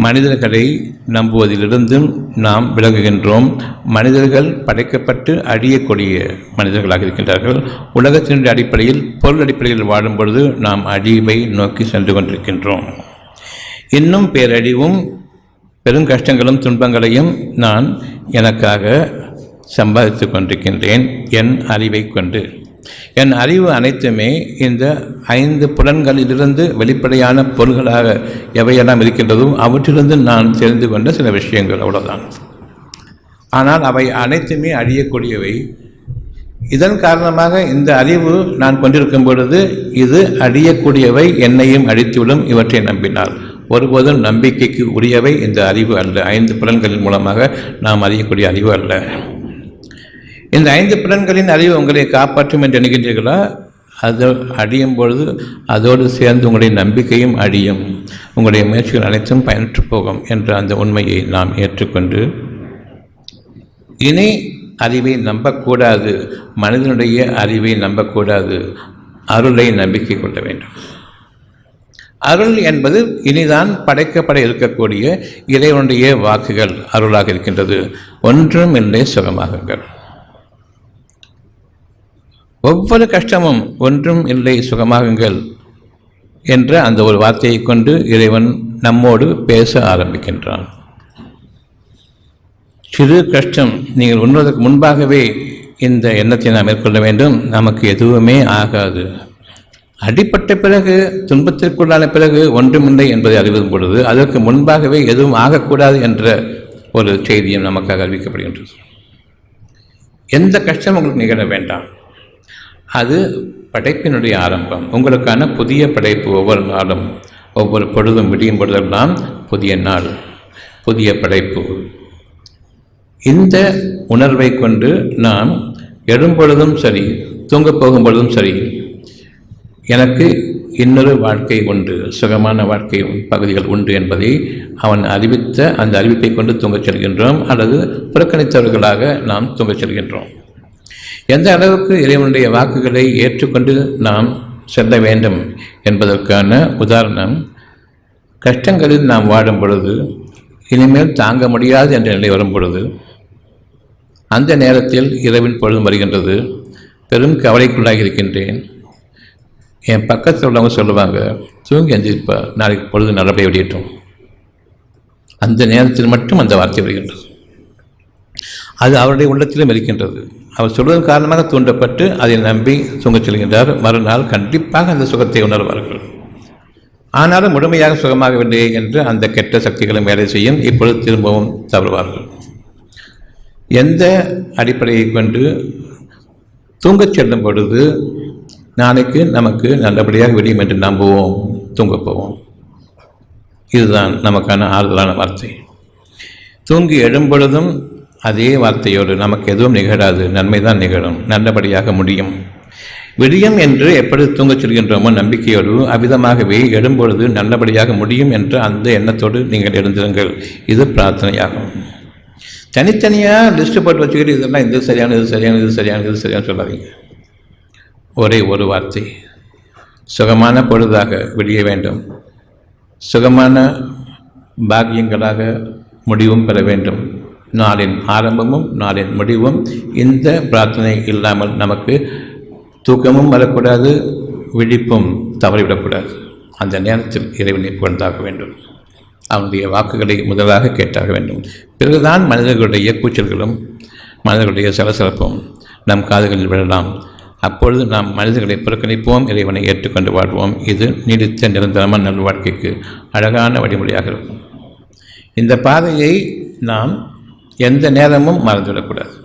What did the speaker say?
மனிதர்களை நம்புவதிலிருந்தும் நாம் விலகுகின்றோம் மனிதர்கள் படைக்கப்பட்டு அழியக்கூடிய மனிதர்களாக இருக்கின்றார்கள். உலகத்தினுடைய அடிப்படையில் பொருள் அடிப்படையில் வாழும் பொழுது நாம் அழிவை நோக்கி சென்று கொண்டிருக்கின்றோம். இன்னும் பேரழிவும் பெரும் கஷ்டங்களும் துன்பங்களையும் நான் எனக்காக சம்பாதித்து கொண்டிருக்கின்றேன். என் அறிவை கொண்டு. என் அறிவு அனைத்துமே இந்த ஐந்து புலன்களிலிருந்து வெளிப்படையான பொருள்களாக எவையெல்லாம் இருக்கின்றதோ அவற்றிலிருந்து நான் தெரிந்து கொண்ட சில விஷயங்கள் அவ்வளோதான் ஆனால் அவை அனைத்துமே அழியக்கூடியவை. இதன் காரணமாக இந்த அறிவு நான் கொண்டிருக்கும் பொழுது இது அழியக்கூடியவை என்னையும் அழித்துவிடும் இவற்றை நம்பினார் ஒருபோதும் நம்பிக்கைக்கு உரியவை இந்த அறிவு அல்ல. ஐந்து புலன்களின் மூலமாக நாம் அறியக்கூடிய அறிவு அல்ல. இந்த ஐந்து புலன்களின் அறிவு உங்களை காப்பாற்றும் என்று நினைக்கின்றீர்களா? அது அடியும் பொழுது அதோடு சேர்ந்து உங்களுடைய நம்பிக்கையும் அடியும் உங்களுடைய முயற்சிகள் அனைத்தும் பயனற்று போகும் என்ற அந்த உண்மையை நாம் ஏற்றுக்கொண்டு இனி அறிவை நம்பக்கூடாது மனிதனுடைய அறிவை நம்பக்கூடாது அருளை நம்பிக்கை கொள்ள வேண்டும். அருள் என்பது இனிதான் படைக்கப்பட இருக்கக்கூடிய இறைவனுடைய வாக்குகள் அருளாக இருக்கின்றது. ஒன்றும் இல்லை சுகமாகுங்கள். ஒவ்வொரு கஷ்டமும் ஒன்றும் இல்லை சுகமாகுங்கள் என்ற அந்த ஒரு வார்த்தையை கொண்டு இறைவன் நம்மோடு பேச ஆரம்பிக்கின்றான். சிறு கஷ்டம் நீங்கள் உண்ணுவதற்கு முன்பாகவே இந்த எண்ணத்தை நாம் மேற்கொள்ள வேண்டும். நமக்கு எதுவுமே ஆகாது. அடிப்பட்ட பிறகு துன்பத்திற்குள்ளான பிறகு ஒன்றுமில்லை என்பதை அறிவதும் பொழுது அதற்கு முன்பாகவே எதுவும் ஆகக்கூடாது என்ற ஒரு செய்தியும் நமக்காக அறிவிக்கப்படுகின்றது. எந்த கஷ்டம் உங்களுக்கு நிகழ வேண்டாம். அது படைப்பினுடைய ஆரம்பம். உங்களுக்கான புதிய படைப்பு ஒவ்வொரு நாளும் ஒவ்வொரு பொழுதும் விடியும் பொழுதெல்லாம் புதிய நாள் புதிய படைப்பு. இந்த உணர்வை கொண்டு நாம் எழும்பொழுதும் சரி தூங்கப் போகும் பொழுதும் சரி எனக்கு இன்னொரு வாழ்க்கை உண்டு சுகமான வாழ்க்கை பகுதிகள் உண்டு என்பதை அவன் அறிவித்த அந்த அறிவிப்பை கொண்டு தூங்கச் செல்கின்றோம் அல்லது புறக்கணித்தவர்களாக நாம் தூங்கச் செல்கின்றோம். எந்த அளவுக்கு இறைவனுடைய வாக்குகளை ஏற்றுக்கொண்டு நாம் செல்ல வேண்டும் என்பதற்கான உதாரணம் கஷ்டங்களில் நாம் வாடும் பொழுது இனிமேல் தாங்க முடியாது என்ற நிலை வரும் பொழுது அந்த நேரத்தில் இரவின் பொழுதும் வருகின்றது. பெரும் கவலைக்குள்ளாகி இருக்கின்றேன். என் பக்கத்தில் உள்ளவங்க சொல்லுவாங்க தூங்கி எந்திரிப்பா நாளைக்கு பொழுது நல்லபடியாக வெளியிட்டோம் அந்த நேரத்தில் மட்டும் அந்த வார்த்தை வருகின்றது. அது அவருடைய உள்ளத்திலும் இருக்கின்றது. அவர் சொல்வதன் காரணமாக தூண்டப்பட்டு அதை நம்பி சுங்கச் செல்கின்றார். மறுநாள் கண்டிப்பாக அந்த சுகத்தை உணர்வார்கள். ஆனாலும் முழுமையாக சுகமாகவில்லை என்று அந்த கெட்ட சக்திகளும் வேலை செய்யும். இப்பொழுது திரும்பவும் தவறுவார்கள். எந்த அடிப்படையை கொண்டு தூங்கச் செல்லும் பொழுது நாளைக்கு நமக்கு நல்லபடியாக விடியும் என்று நம்புவோம் தூங்கப் போவோம். இதுதான் நமக்கான ஆறுதலான வார்த்தை. தூங்கி எழும்பொழுதும் அதே வார்த்தையோடு நமக்கு எதுவும் நிகழாது. நன்மைதான் நிகழும். நல்லபடியாக முடியும். விடியும் என்று எப்படி தூங்கச் சொல்கின்றோமோ நம்பிக்கையோடு அவ்விதமாகவே எழும்பொழுது நல்லபடியாக முடியும் என்ற அந்த எண்ணத்தோடு நீங்கள் எழுந்திருங்கள். இது பிரார்த்தனையாகும். தனித்தனியாக லிஸ்ட்டு போட்டு வச்சுக்கிட்டு இதெல்லாம் இது சரியான இது சரியான இது சரியான இது சரியான சொல்லாதீங்க. ஒரே ஒரு வார்த்தை. சுகமான பொழுதாக விடிய வேண்டும். சுகமான பாக்கியங்களாக முடிவும் பெற வேண்டும். நாளின் ஆரம்பமும் நாளின் முடிவும் இந்த பிரார்த்தனை இல்லாமல் நமக்கு தூக்கமும் வரக்கூடாது விழிப்பும் தவறிவிடக்கூடாது. அந்த நேரத்தில் இறைவனை புகழ்ந்தாக வேண்டும். அவனுடைய வாக்குகளை முதலாக கேட்டாக வேண்டும். பிறகுதான் மனிதர்களுடைய கூச்சல்களும் மனிதர்களுடைய சலசலப்பும் நம் காதுகளில் விழலாம். அப்பொழுது நாம் மனிதர்களை புறக்கணிப்போம் இறைவனை ஏற்றுக்கொண்டு வாழ்வோம். இது நீடித்த நிரந்தரமான நல்வாழ்க்கைக்கு அழகான வழிமுறையாக இருக்கும். இந்த பாதையை நாம் எந்த நேரமும் மறந்துவிடக்கூடாது.